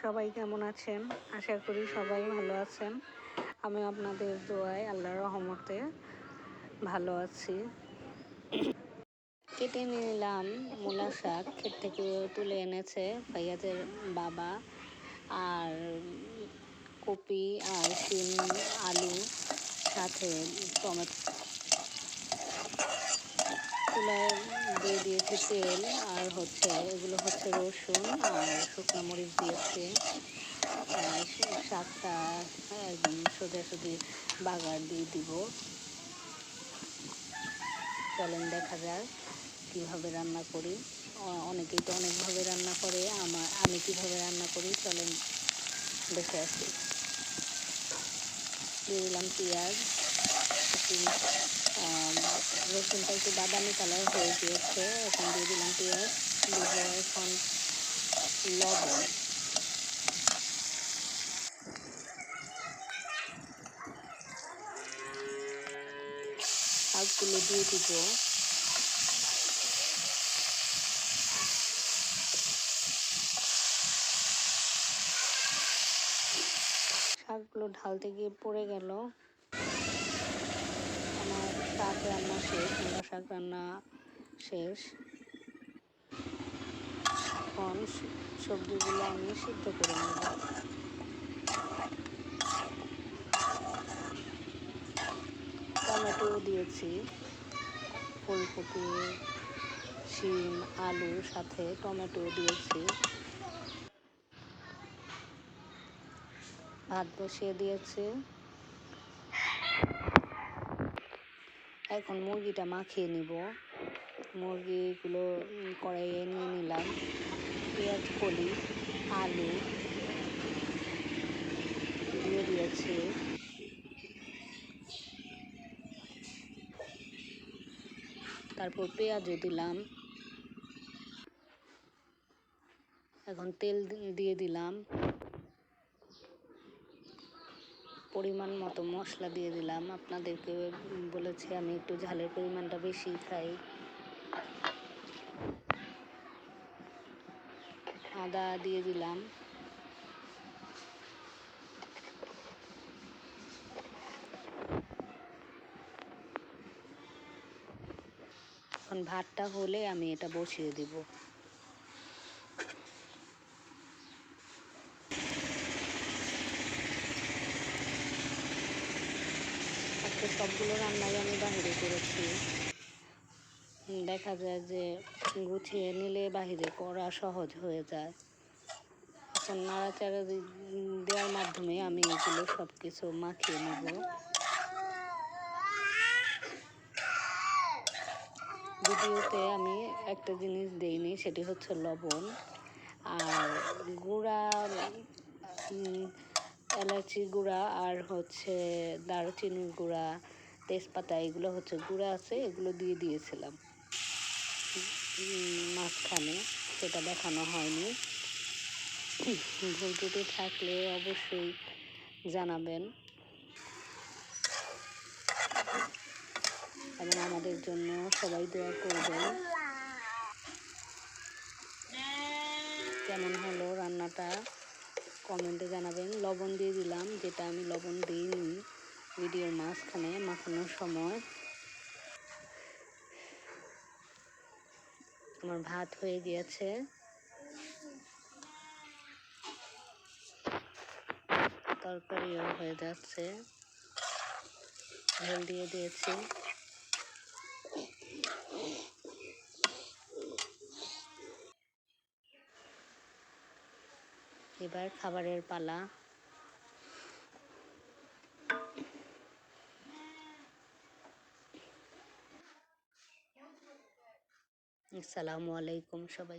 সবাই কেমন আছেন? আশা করি সবাই ভালো আছেন। আমি আপনাদের দোয়ায় আল্লাহর রহমতে ভালো আছি। কেটে নিলাম মূলা শাক। ক্ষেত থেকে তুলে এনেছে ভাইয়াদের বাবা আর কপি আর সিম আলু, সাথে টমেটো। চুলায় দিয়ে দিয়েছি তেল আর হচ্ছে এগুলো হচ্ছে রসুন আর শুকনো মরিচ দিয়েছে। শাকটা একদম সোজাসুজি বাগার দিয়ে দিব। চলেন দেখা যাক কীভাবে রান্না করি। অনেকেই তো অনেকভাবে রান্না করে, আমার, আমি কীভাবে রান্না করি, চলেন দেখে আসি। দিয়ে দিলাম পেঁয়াজ। আম, রসুনটা একটু বাদামি কালার হয়ে গিয়েছে এখন দিয়ে দিলাম পেঁয়াজ দিব এখন লবণ। শাকগুলো দিয়ে দিব। শাকগুলো ঢালতে গিয়ে পড়ে গেল। শাক রান্না শেষ মূলা শাক রান্না শেষ। এখন সবজিগুলো আমি সিদ্ধ করে নেব। টমেটো দিয়েছি, ফুলকপি, শিম আলুর সাথে টমেটো দিয়েছি। ভাত বসিয়ে দিয়েছি। এখন মুরগিটা মাখিয়ে নিব। মুরগিগুলো কড়াইয়ে নিয়ে নিলাম। পেঁয়াজ, কলি, আলু দিয়ে দিয়েছি। তারপর পেঁয়াজও দিলাম। এখন তেল দিয়ে দিলাম। পরিমাণ মতো মশলা দিয়ে দিলাম। আপনাদেরকে বলেছি আমি একটু ঝালের পরিমাণটা বেশি খাই। আদা দিয়ে দিলাম। এখন ভাতটা হলে আমি এটা বসিয়ে দিব। আজকে সবগুলো রান্নাই আমি বাহিরে করেছি। দেখা যায় যে গুছিয়ে নিলে বাহিরে করা সহজ হয়ে যায়। এখন নাড়াচাড়া দেওয়ার মাধ্যমে আমি এগুলো সব কিছু মাখিয়ে নেব। ভিডিওতে আমি একটা জিনিস দেইনি, সেটি হচ্ছে লবণ। আর গুঁড়া এলাচি গুঁড়া আর হচ্ছে দারুচিনির গুঁড়া, তেজপাতা, এগুলো হচ্ছে গুঁড়া আছে, এগুলো দিয়ে দিয়েছিলাম। মাঝখানে সেটা দেখানো হয়নি। ভুল ত্রুটি থাকলে অবশ্যই জানাবেন। এবং আমাদের জন্য সবাই দোয়া করবেন। কেমন হলো রান্নাটা? কমেন্টে জানাবেন। লবণ দিয়ে দিলাম, যেটা আমি লবণ দিইনি ভিডিওর মাঝখানে, মাখানোর সময়। আমার ভাত হয়ে গিয়েছে। তরকারিও হয়ে যাচ্ছে। ঝোল দিয়ে দিয়েছি। এবার খাবারের পালা। আসসালামু আলাইকুম সবাই।